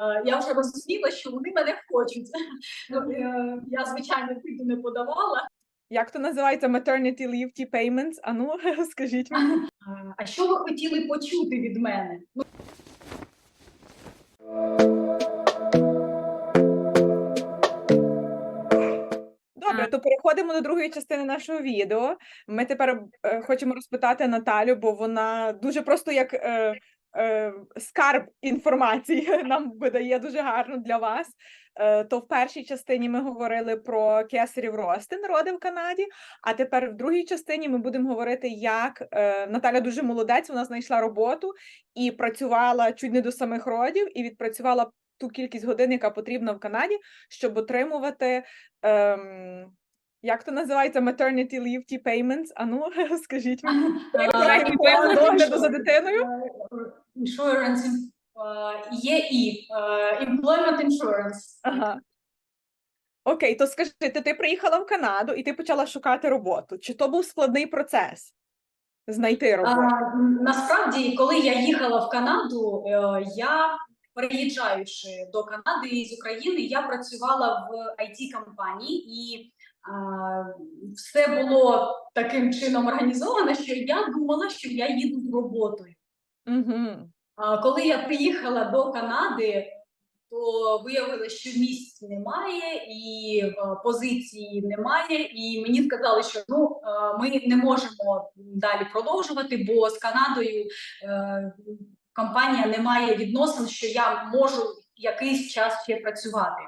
Е, Я вже розуміла, що вони мене хочуть. Ну, е, Я, звичайно, піду не подавала. Як то називається maternity leave ті payments? А ну, скажіть мені. А що ви хотіли почути від мене? Ну, Добре, то переходимо до другої частини нашого відео. Ми тепер е, хочемо розпитати Наталю, бо вона дуже просто як е, скарб інформації нам видає дуже гарно для вас. Е, то в першій частині ми говорили про кесарів рости народи в Канаді. А тепер в другій частині ми будемо говорити, як е, Наталя дуже молодець, вона знайшла роботу і працювала чуть не до самих родів, і відпрацювала ту кількість годин, яка потрібна в Канаді, щоб отримувати. Ем, як то називається maternity leave ті payments? А ну, скажіть мені. е, догляду за дитиною? Insurance, е, є і е, employment insurance. Ага. Окей, то скажи, ти, ти приїхала в Канаду і ти почала шукати роботу. Чи то був складний процес знайти роботу? А, насправді, коли я їхала в Канаду, е, я переїжджаючи до Канади із України, я працювала в it компанії і все було таким чином організовано, що я думала, що я їду з роботою. Угу. А коли я приїхала до Канади, то виявилося, що місць немає і позиції немає. І мені сказали, що ну ми не можемо далі продовжувати, бо з Канадою е, компанія не має відносин, що я можу якийсь час ще працювати.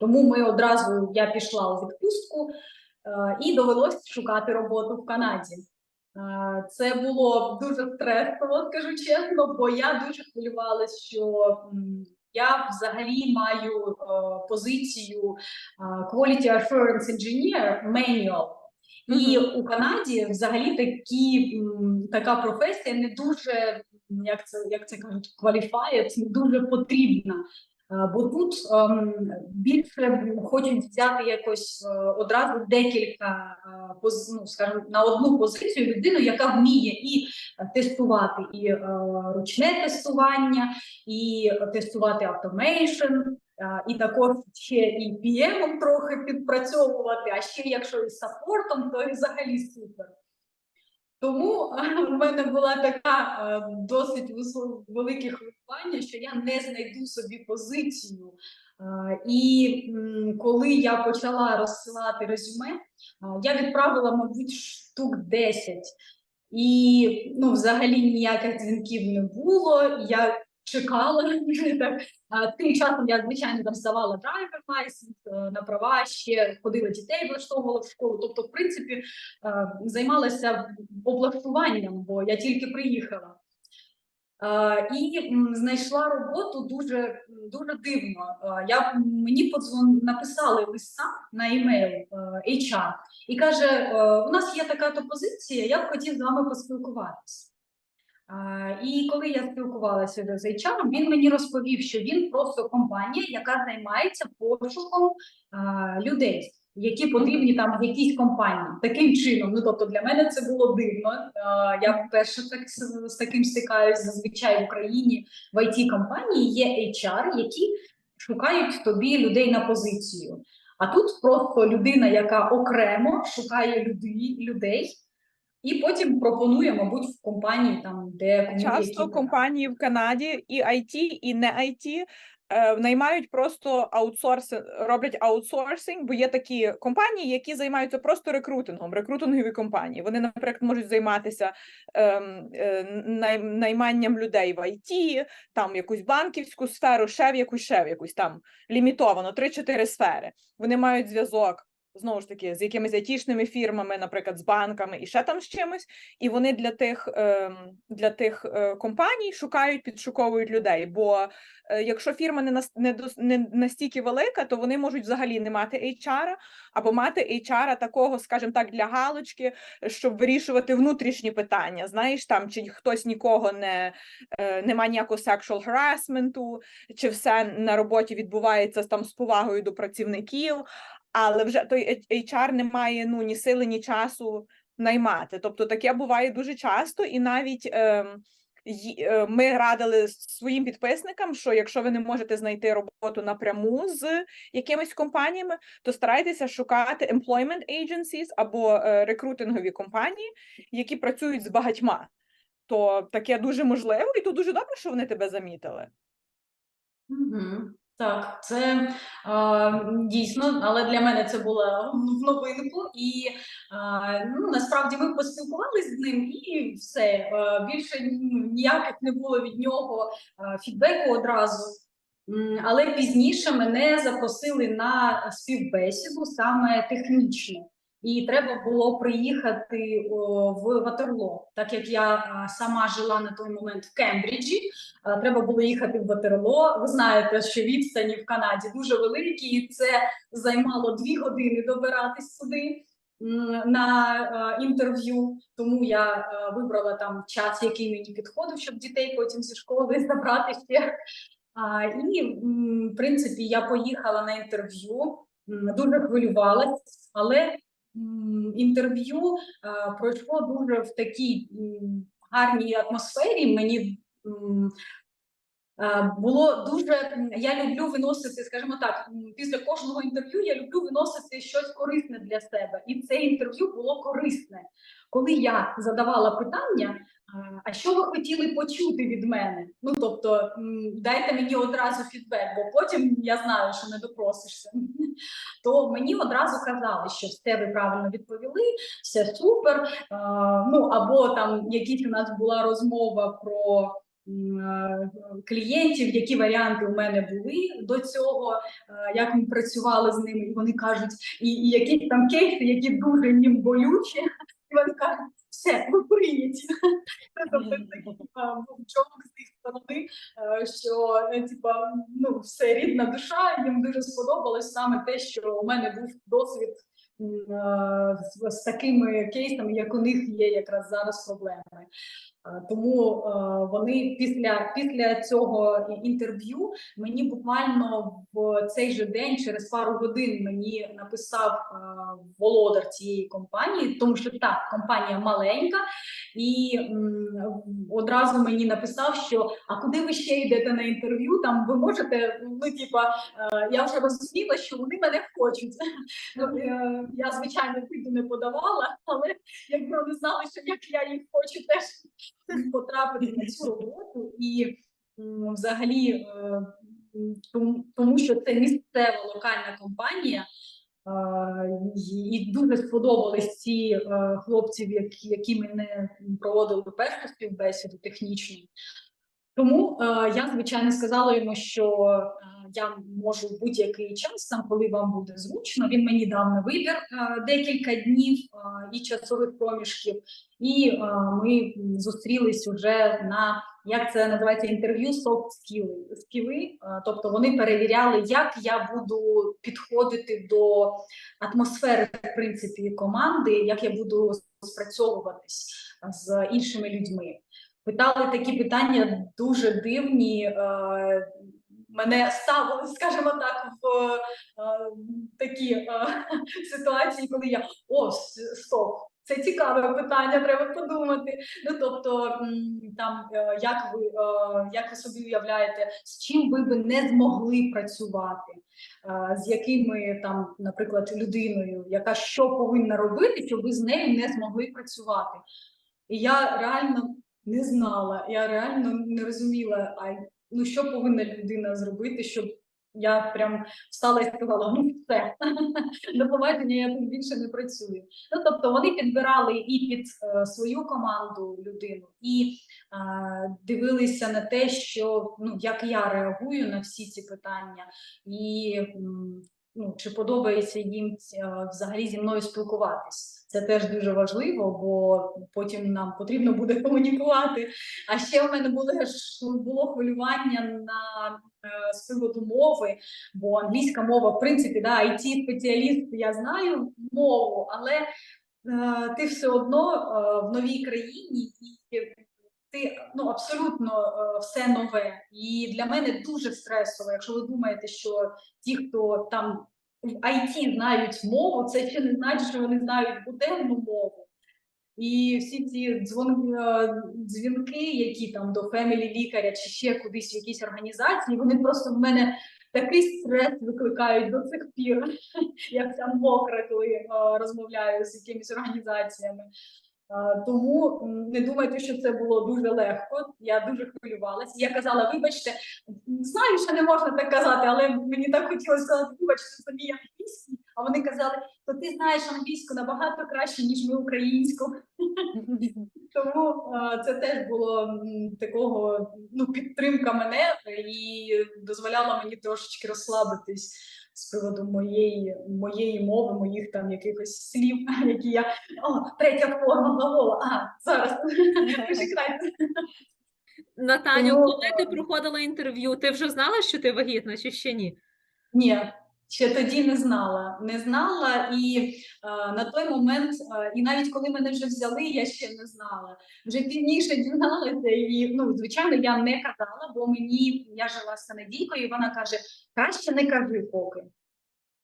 Тому ми одразу я пішла у відпустку е, і довелося шукати роботу в Канаді. Е, Це було дуже стресово, скажу чесно, бо я дуже хвилювалася, що я взагалі маю е, позицію Quality Assurance Engineer Manual. І у Канаді взагалі такі, така професія не дуже, як це, як це кажуть, qualified, не дуже потрібна. Е, Бо тут ем, більше хочуть взяти якось е, одразу декілька е, ну, скажімо, на одну позицію людину, яка вміє і тестувати і ручне тестування, і тестувати автомейшн, і також ще і PM трохи підпрацьовувати. А ще якщо із саппортом, то і взагалі супер. Тому в мене була така е, досить велике хвилювання, що я не знайду собі позицію. І коли я почала розсилати резюме, я відправила, мабуть, штук 10. І ну, взагалі ніяких дзвінків не було. Я чекала так. А, Тим часом я, звичайно, там здавала драйвер лайсенс е, на права, ще ходила дітей, влаштовувала в школу. Тобто, в принципі, е, займалася облаштуванням, бо я тільки приїхала. Е, І м, знайшла роботу дуже, дуже дивно. Е, Я, мені подзвон, написали листа на емейл е, HR і каже: е, у нас є така то позиція, я б хотів з вами поспілкуватися. І коли я спілкувалася з HR, він мені розповів, що він просто компанія, яка займається пошуком людей, які потрібні там в якійсь компанії. Таким чином, ну тобто для мене це було дивно. Я вперше так з, таким стикаюсь зазвичай в Україні в it компанії є HR, які шукають тобі людей на позицію. А тут просто людина, яка окремо шукає людей, людей і потім пропонує, мабуть, в компанії там, де Часто які- компанії в Канаді і IT, і не IT е, наймають просто аутсорс, роблять аутсорсинг, бо є такі компанії, які займаються просто рекрутингом, рекрутингові компанії. Вони, наприклад, можуть займатися ем, е, найманням людей в IT, там якусь банківську сферу, ще в якусь, ще в якусь там лімітовано 3-4 сфери. Вони мають зв'язок. Знову ж таки, з якимись айтішними фірмами, наприклад, з банками і ще там з чимось, і вони для тих, ем, для тих е, компаній шукають, підшуковують людей. Бо е, якщо фірма не, не, настільки велика, то вони можуть взагалі не мати HR, або мати HR такого, скажімо так, для галочки, щоб вирішувати внутрішні питання. Знаєш, там чи хтось нікого не е, нема ніякого sexual harassment, чи все на роботі відбувається там з повагою до працівників, але вже той HR не має ну ні сили, ні часу наймати. Тобто таке буває дуже часто, і навіть й- е, ми радили своїм підписникам, що якщо ви не можете знайти роботу напряму з якимись компаніями, то старайтеся шукати employment agencies або е, рекрутингові компанії, які працюють з багатьма. То таке дуже можливо, і то дуже добре, що вони тебе замітили. Мгм. Так, це е, дійсно, але для мене це була в новинку, і е, ну, насправді ми поспілкувалися з ним, і все. Е, більше ну, ніяких не було від нього е, фідбеку одразу. Але пізніше мене запросили на співбесіду саме технічну. І треба було приїхати о, в Ватерло, так як я сама жила на той момент в Кембриджі. Треба було їхати в Ватерло. Ви знаєте, що відстані в Канаді дуже великі, і це займало дві години добиратись сюди на інтерв'ю. Тому я вибрала там час, який мені підходив, щоб дітей потім зі школи забрати ще. І в принципі я поїхала на інтерв'ю, дуже хвилювалась, але інтерв'ю е, пройшло дуже в такій гарній атмосфері. Мені Е, Було дуже я люблю виносити, скажімо так, після кожного інтерв'ю я люблю виносити щось корисне для себе, і це інтерв'ю було корисне. Коли я задавала питання, а що ви хотіли почути від мене? Ну тобто дайте мені одразу фідбек, бо потім я знаю, що не допросишся. То мені одразу казали, що все ви правильно відповіли, все супер. Ну або там якісь у нас була розмова про е, клієнтів, які варіанти у мене були до цього, е, як ми працювали з ними, і вони кажуть, і, і якісь там кейси, які дуже їм болючі, і вони кажуть, все, Тобто е, був чоловік з них сторони, е, що е, типа, ну, все рідна душа, їм дуже сподобалось саме те, що у мене був досвід е, з, з такими кейсами, як у них є якраз зараз проблеми. Е, Тому е, вони після, після цього інтерв'ю мені буквально в цей же день, через пару годин, мені написав е, володар цієї компанії, тому що так, компанія маленька, і одразу мені написав, що а куди ви ще йдете на інтерв'ю? Там ви можете, ну типа, я вже розуміла, що вони мене хочуть. Ну, Я звичайно піду не подавала, але якби вони знали, що як я їх хочу теж потрапити на цю роботу, і взагалі, е, тому, що це місцева локальна компанія. І дуже сподобались ці е, хлопці, які, мене проводили першу співбесіду технічну. Тому е, я звичайно сказала йому, що я можу в будь-який час, там, коли вам буде зручно. Він мені дав на вибір е, декілька днів е, і часових проміжків, і е, ми зустрілись уже на як це називається інтерв'ю skills, скіли. Е, Тобто вони перевіряли, як я буду підходити до атмосфери в принципі команди, як я буду спрацьовуватись з іншими людьми питали такі питання дуже дивні. Мене ставили, скажімо так, в е, такі е, ситуації, коли я о, стоп. Це цікаве питання, треба подумати. Ну тобто, там е, як ви е, як ви собі уявляєте, з чим ви би не змогли працювати, Е, з якими там, наприклад, людиною, яка що повинна робити, щоб ви з нею не змогли працювати. І я реально не знала, я реально не розуміла, а ну що повинна людина зробити, щоб я прям встала і сказала: ну все, до побачення я тут більше не працюю. Ну тобто вони підбирали і під е, свою команду людину, і е, дивилися на те, що ну як я реагую на всі ці питання, і ну, чи подобається їм е, взагалі зі мною спілкуватись. Це теж дуже важливо, бо потім нам потрібно буде комунікувати. А ще у мене було, було хвилювання на е, з приводу мови, бо англійська мова, в принципі, да, it спеціаліст я знаю мову, але е, ти все одно е, в новій країні і ти ну абсолютно е, все нове. І для мене дуже стресово, якщо ви думаєте, що ті, хто там в IT знають мову, це ще не значить, що вони знають буденну мову. І всі ці дзвон, е, дзвінки, які там до фемілі лікаря чи ще кудись в якісь організації, вони просто в мене такий стрес викликають до цих пір. Я вся мокра, коли е, розмовляю з якимись організаціями. Тому не думайте, що це було дуже легко. Я дуже хвилювалася. Я казала, вибачте, знаю, що не можна так казати, але мені так хотілося сказати, вибачте, це мій англійський. А вони казали, то ти знаєш англійську набагато краще, ніж ми українську. Тому це теж було такого ну, підтримка мене і дозволяла мені трошечки розслабитись з приводу моєї, моєї мови, моїх там якихось слів, які я о, третя форма глагола. А зараз Натаню, коли ти е, проходила інтерв'ю, ти вже знала, що ти вагітна, чи ще ні? Ні, ще тоді не знала. Не знала, і е, на той момент, е, і навіть коли мене вже взяли, я ще не знала. Вже пізніше дізналася, і ну, звичайно, я не казала, бо мені я жила з канадійкою, і вона каже: краще не кажи поки.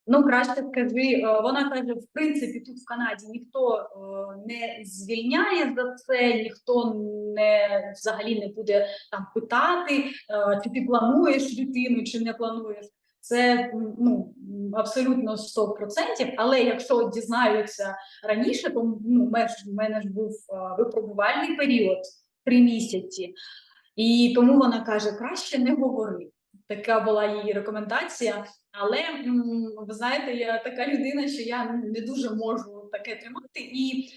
Ну, краще скажи, Е, вона каже: в принципі, тут в Канаді ніхто е, не звільняє за це, ніхто не взагалі не буде там питати, е, чи ти плануєш дитину, чи не плануєш. Це ну абсолютно 100%, але якщо дізнаються раніше, то ну, в мене ж- був випробувальний період три місяці, і тому вона каже: краще не говори. Така була її рекомендація. Але ви знаєте, я така людина, що я не дуже можу таке тримати. І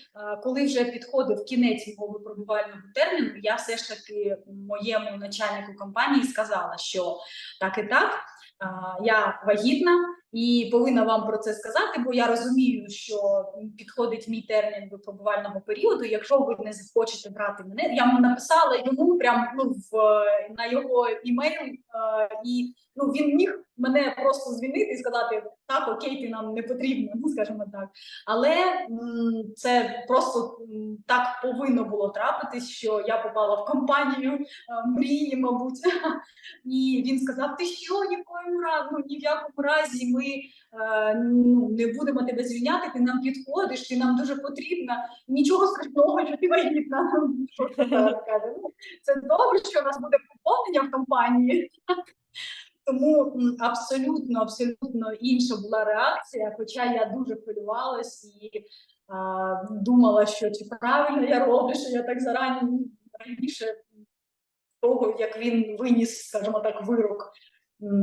коли вже підходив кінець мого випробувального терміну, я все ж таки моєму начальнику компанії сказала, що так і так, я вагітна і повинна вам про це сказати, бо я розумію, що підходить мій термін випробувального періоду. Якщо ви не захочете брати мене, я написала йому прямо ну, в, на його імейл, е, і ну він міг мене просто звільнити і сказати: так, окей, ти нам не потрібно, ну скажімо так. Але м, це просто м, так повинно було трапитись, що я попала в компанію е, мрії, мабуть. І він сказав: Ти що, ні в якому разі, ну, ні в якому разі ми е, ну, не будемо тебе звільняти, ти нам підходиш, ти нам дуже потрібна. Нічого страшного, що ти вагітна. Ну, Це добре, що у нас буде поповнення в компанії. Тому абсолютно, абсолютно інша була реакція. Хоча я дуже хвилювалась і а, думала, що чи правильно я роблю, що я так зарані раніше того, як він виніс, скажімо так, вирок.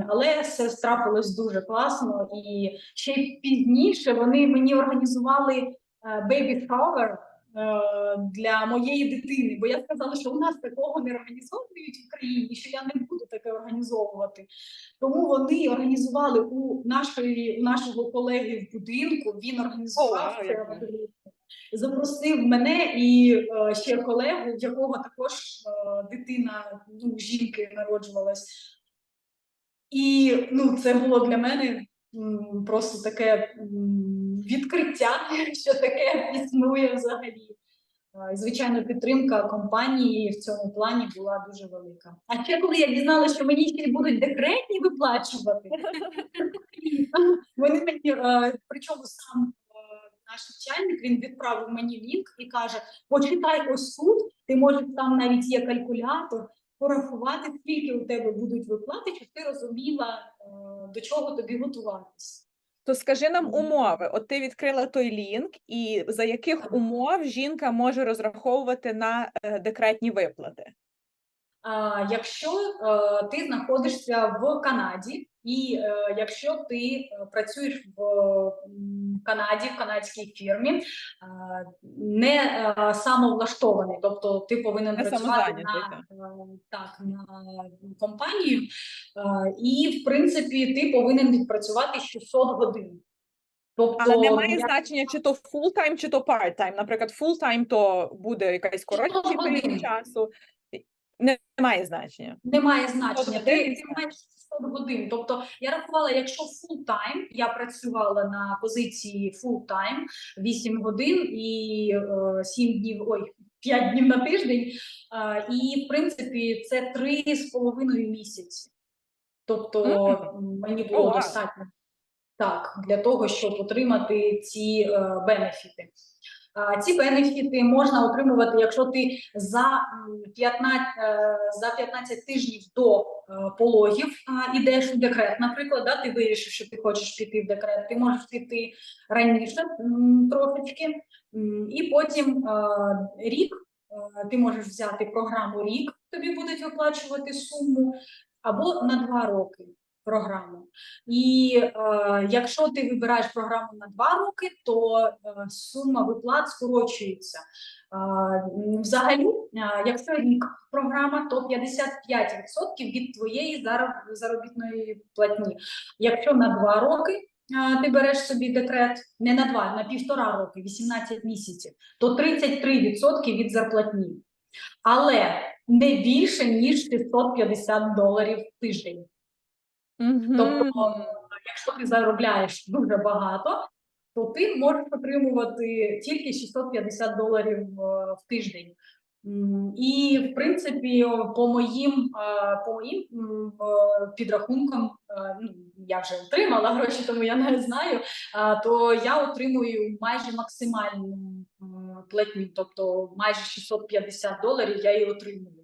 Але все трапилось дуже класно, і ще пізніше вони мені організували baby shower для моєї дитини. Бо я сказала, що у нас такого не організовують в Україні, що я не буду таке організовувати. Тому вони організували у нашої у нашого колеги в будинку. Він організував О, це. Запросив мене і е, ще колегу, в якого також е, дитина ну, жінки народжувалась. І ну, це було для мене м, просто таке м, відкриття, що таке існує взагалі. Звичайно, підтримка компанії в цьому плані була дуже велика. А ще коли я дізналася, що мені ще будуть декретні виплачувати, вони мені, причому сам наш навчальник він відправив мені лінк і каже: почитай ось тут, ти можеш там навіть є калькулятор, порахувати, скільки у тебе будуть виплати, щоб ти розуміла, до чого тобі готуватись. То скажи нам умови. От ти відкрила той лінк, і за яких умов жінка може розраховувати на е, декретні виплати? Якщо е, ти знаходишся в Канаді, і е, якщо ти е, працюєш в Канаді, в канадській фірмі, не самовлаштований, тобто ти повинен Не працювати на, так, на компанію, і в принципі ти повинен відпрацювати 600 годин. Тобто, Але немає я- значення, чи то full-time, чи то part-time. Наприклад, full-time то буде якийсь коротший період часу. Не- Немає значення. Немає значення. Ти, ти маєш 600 годин. Тобто я рахувала, якщо full time, я працювала на позиції full time 8 годин і е, 7 днів, ой, 5 днів на тиждень. Е, і в принципі це 3 з половиною місяці. Тобто м, мені було вау. достатньо. Так, для того, щоб отримати ці е, бенефіти. Ці бенефіти можна отримувати, якщо ти за м, 15, е, за 15 тижнів до е, пологів ідеш у декрет. Наприклад, да, ти вирішив, що ти хочеш піти в декрет, ти можеш піти раніше трошечки, і потім е, рік ти можеш взяти програму рік, тобі будуть виплачувати суму, або на два роки програму. І е, якщо ти вибираєш програму на два роки, то е, сума виплат скорочується. Е, взагалі, е, якщо рік програма, то 55% від твоєї заробітної платні. Якщо на два роки е, ти береш собі декрет, не на два, на півтора роки, 18 місяців, то 33% від зарплатні. Але не більше, ніж 650 доларів в тиждень. Тобто, якщо ти заробляєш дуже багато, то ти можеш отримувати тільки 650 доларів е, в тиждень. М, І, в принципі, о, по моїм, е, по моїм м, е, підрахункам, е, ну, я вже отримала гроші, тому я не знаю, то я отримую майже максимальну м, платню, тобто майже 650 доларів я і отримую.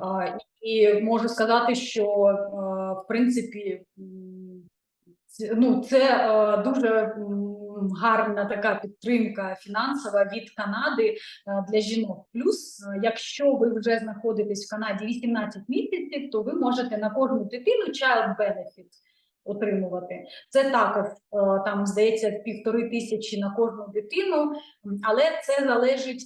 А, І можу сказати, що е, в принципі ну, це е, дуже гарна така підтримка фінансова від Канади е, для жінок. Плюс, якщо ви вже знаходитесь в Канаді 18 місяців, то ви можете на кожну дитину child benefit отримувати. Це також е, там здається півтори тисячі на кожну дитину, але це залежить.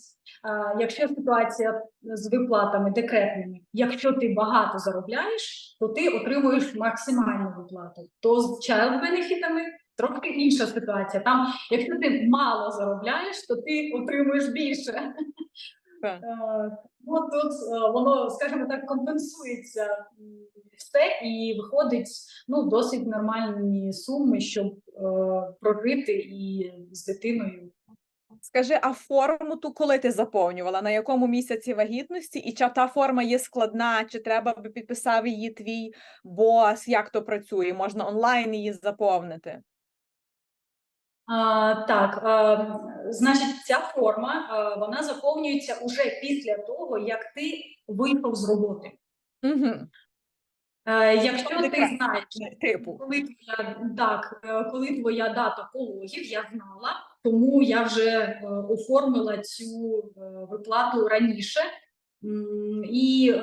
е, Якщо ситуація з виплатами декретними, якщо ти багато заробляєш, то ти отримуєш максимальну виплату. То з child бенефітами трохи інша ситуація. Там, якщо ти мало заробляєш, то ти отримуєш більше. Е, Ну тут е, воно, скажімо так, компенсується все і виходить ну досить нормальні суми, щоб е, прожити і з дитиною Скажи, а форму ту коли ти заповнювала? На якому місяці вагітності? І чи та форма є складна, чи треба би підписав її твій бос? Як то працює? Можна онлайн її заповнити? А, так, а, значить, ця форма а, вона заповнюється уже після того, як ти вийшов з роботи. Угу. Е, якщо ти знаєш, Типу. коли твоя так, е, коли твоя дата пологів, я знала, тому я вже е, оформила цю виплату раніше. І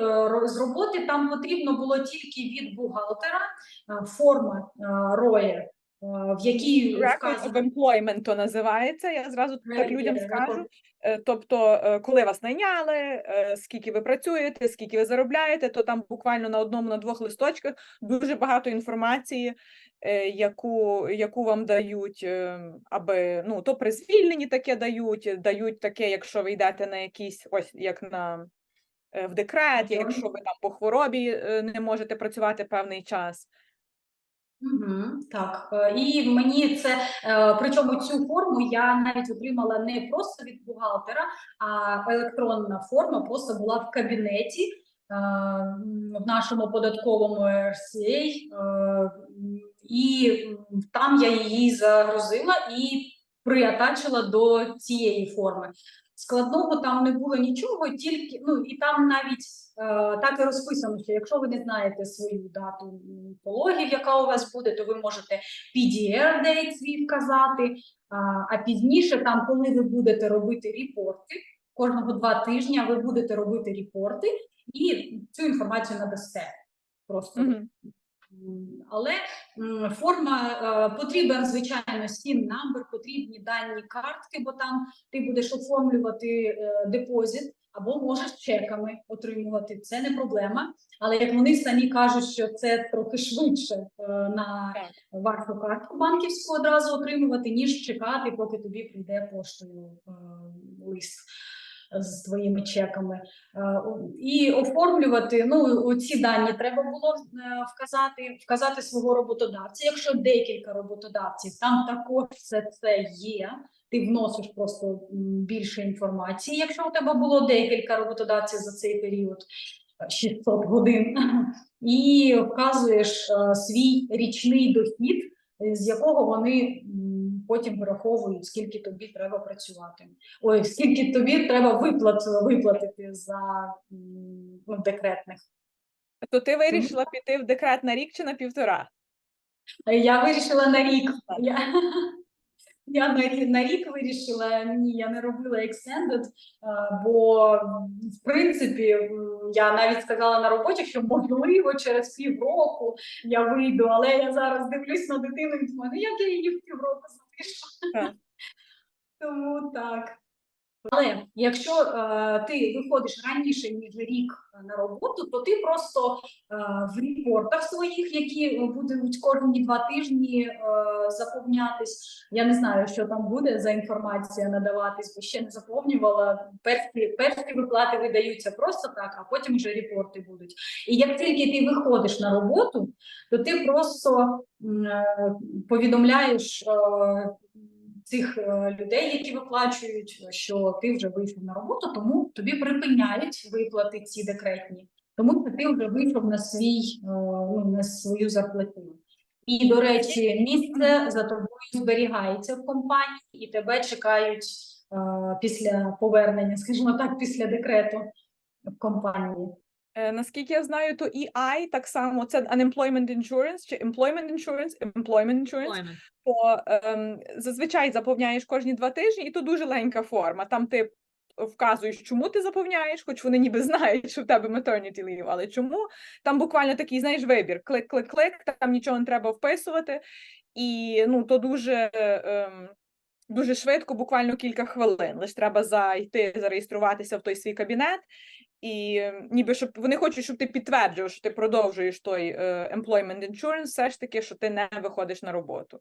з роботи там потрібно було тільки від бухгалтера форма РОЄ, е, в якій Record of employment то називається. Я зразу так людям скажу. Е, Тобто, е, коли вас найняли, е, скільки ви працюєте, скільки ви заробляєте, то там буквально на одному, на двох листочках дуже багато інформації, яку, яку вам дають, аби ну то при звільненні таке дають, дають таке, якщо ви йдете на якісь, ось як на в декрет, якщо ви там по хворобі не можете працювати певний час. Угу, так, е, і мені це е, причому цю форму я навіть отримала не просто від бухгалтера, а електронна форма просто була в кабінеті е, в нашому податковому RCA, і там я її загрузила і приатачила до цієї форми. Складного там не було нічого, тільки ну і там навіть е, так і розписано, що якщо ви не знаєте свою дату пологів, яка у вас буде, то ви можете PDR date свій вказати. А, а пізніше, там, коли ви будете робити репорти, кожного два тижні ви будете робити репорти і цю інформацію надасте. Просто Мгм. М, Але форма е, потрібен, звичайно, сім number, потрібні дані картки, бо там ти будеш оформлювати е, депозит або можеш чеками отримувати. Це не проблема. Але як вони самі кажуть, що це трохи швидше е, на вашу картку банківську одразу отримувати, ніж чекати, поки тобі прийде поштою лист з твоїми чеками. Е, І оформлювати ну ці дані треба було е, вказати, вказати свого роботодавця. Якщо декілька роботодавців, там також все це є. Ти вносиш просто більше інформації. Якщо у тебе було декілька роботодавців за цей період, е, 600 годин, і вказуєш е, свій річний дохід е, з якого вони потім вираховують, скільки тобі треба працювати. Ой, скільки тобі треба виплат виплатити за ну, декретних. То ти вирішила піти в декрет на рік чи на півтора? Я вирішила на рік. Я, я на, на рік вирішила, ні, я не робила extended, бо в принципі я навіть сказала на роботі, що можливо через півроку я вийду, але я зараз дивлюсь на дитину і думаю, ну як я її в півроку. Тому так. Але якщо е, ти виходиш раніше ніж рік е, на роботу, то ти просто е, в репортах своїх, які будуть кожні два тижні е, заповнятись. Я не знаю, що там буде за інформація надаватись, бо ще не заповнювала. Перші, перші виплати видаються просто так, а потім вже репорти будуть. І як тільки ти виходиш на роботу, то ти просто е, повідомляєш. е, Цих е, людей, які виплачують, що ти вже вийшов на роботу, тому тобі припиняють виплати ці декретні, тому що ти вже вийшов на свій е, ну, на свою зарплату. І, до речі, місце за тобою зберігається в компанії, і тебе чекають е, після повернення, скажімо так, після декрету в компанії. Е, Наскільки я знаю, то EI так само це unemployment insurance чи employment insurance, employment insurance, Employment. то ем, зазвичай заповняєш кожні два тижні, і то дуже легенька форма. Там ти вказуєш, чому ти заповняєш, хоч вони ніби знають, що в тебе maternity leave, але чому? Там буквально такий, знаєш, вибір: клик, клик, клик, там нічого не треба вписувати, і ну то дуже. Ем, Дуже швидко, буквально кілька хвилин. Лише треба зайти, зареєструватися в той свій кабінет, і е, ніби щоб вони хочуть, щоб ти підтверджував, що ти продовжуєш той е, employment insurance, все ж таки, що ти не виходиш на роботу.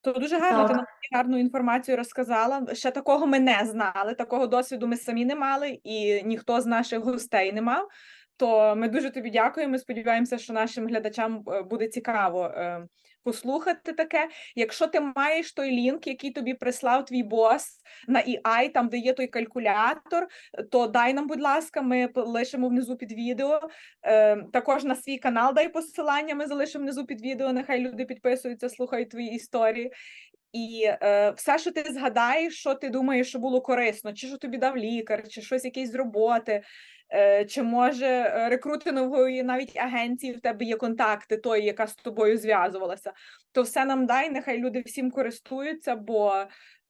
То дуже гарно, ти Так. нам гарну інформацію розказала. Ще такого ми не знали, такого досвіду ми самі не мали, і ніхто з наших гостей не мав. То ми дуже тобі дякуємо. Сподіваємося, що нашим глядачам е, буде цікаво е, послухати таке. Якщо ти маєш той лінк, який тобі прислав твій бос на EI, там де є той калькулятор, то дай нам, будь ласка, ми лишимо внизу під відео. Е, також на свій канал дай посилання, ми залишимо внизу під відео. Нехай люди підписуються, слухають твої історії. І е, все, що ти згадаєш, що ти думаєш, що було корисно, чи що тобі дав лікар, чи щось якесь з роботи, чи може е, рекрутингової навіть агенції в тебе є контакти, тої, яка з тобою зв'язувалася, то все нам дай, нехай люди всім користуються, бо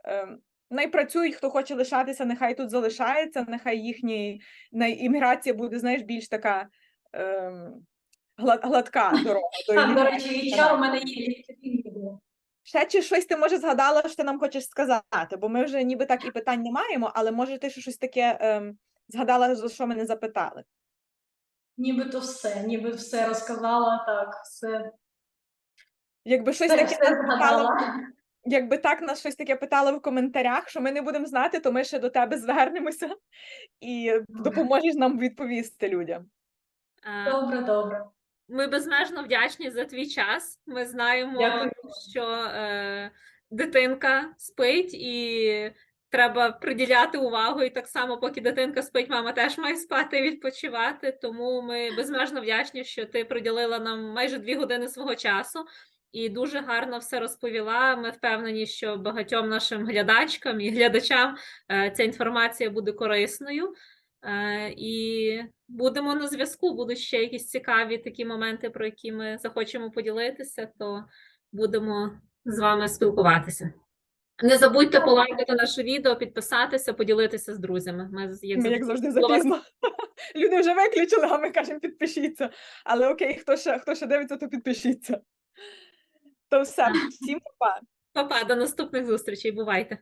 е, най працюють, хто хоче лишатися, нехай тут залишається, нехай їхня імміграція буде, знаєш, більш така. ем, Гладка дорога до Так, до речі, HR у мене є. Ще чи щось ти може згадала, що ти нам хочеш сказати? Бо ми вже ніби так і питань не маємо, але може ти щось таке ем, згадала, за що ми не запитали. Нібито все, ніби все розказала, так, все, Якби щось все, таке все нас питали, якби так нас щось таке питали в коментарях, що ми не будемо знати, то ми ще до тебе звернемося і допоможеш нам відповісти людям. Добре, добре. Ми безмежно вдячні за твій час. Ми знаємо, Дякую. що е, дитинка спить і треба приділяти увагу. І так само, поки дитинка спить, мама теж має спати і відпочивати. Тому ми безмежно вдячні, що ти приділила нам майже дві години свого часу. І дуже гарно все розповіла. Ми впевнені, що багатьом нашим глядачкам і глядачам е, ця інформація буде корисною. Е, І будемо на зв'язку. Будуть ще якісь цікаві такі моменти, про які ми захочемо поділитися, то будемо з вами спілкуватися. Не забудьте полайкати наше відео, підписатися, поділитися з друзями. Ми, як Ми, як завжди, запізно. Люди вже виключили, а ми кажемо підпишіться. Але окей, хто ще, хто ще дивиться, то підпишіться. То все, всім па. Па-па, до наступних зустрічей. Бувайте!